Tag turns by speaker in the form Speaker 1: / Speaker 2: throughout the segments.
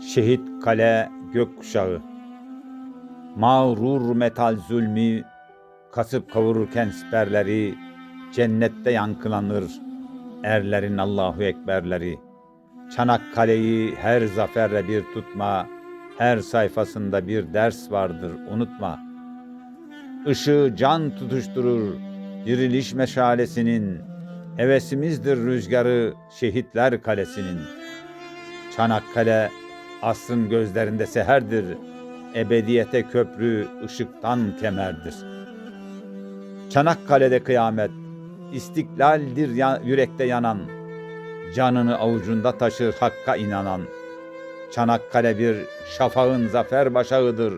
Speaker 1: Şehit kale gökkuşağı. Mağrur metal zulmü Kasıp kavururken siperleri Cennette yankılanır Erlerin Allahu Ekberleri. Çanakkale'yi her zaferle bir tutma Her sayfasında bir ders vardır unutma. Işığı can tutuşturur Diriliş meşalesinin Hevesimizdir rüzgarı Şehitler kalesinin. Çanakkale asrın gözlerinde seherdir. Ebediyete köprü ışıktan kemerdir. Çanakkale'de kıyamet, istiklaldir yürekte yanan, canını avucunda taşır hakka inanan. Çanakkale bir şafağın zafer başağıdır,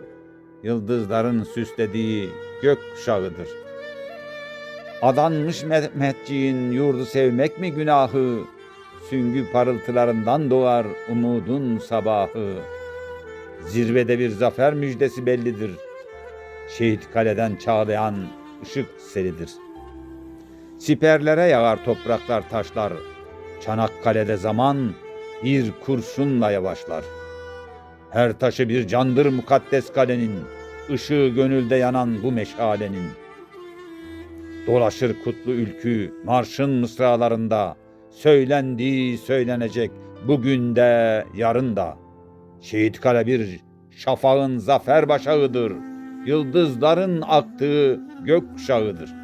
Speaker 1: yıldızların süslediği gök kuşağıdır. Adanmış Mehmetçiğin yurdu sevmek mi günahı? Süngü parıltılarından doğar umudun sabahı. Zirvede bir zafer müjdesi bellidir. Şehit kaleden çağlayan ışık selidir. Siperlere yağar topraklar taşlar. Çanakkale'de zaman bir kurşunla yavaşlar. Her taşı bir candır mukaddes kalenin, ışığı gönülde yanan bu meşalenin. Dolaşır kutlu ülkü marşın mısralarında, söylendi söylenecek bugün de yarın da. Şehit kale bir şafağın zafer başağıdır, yıldızların aktığı gök kuşağıdır.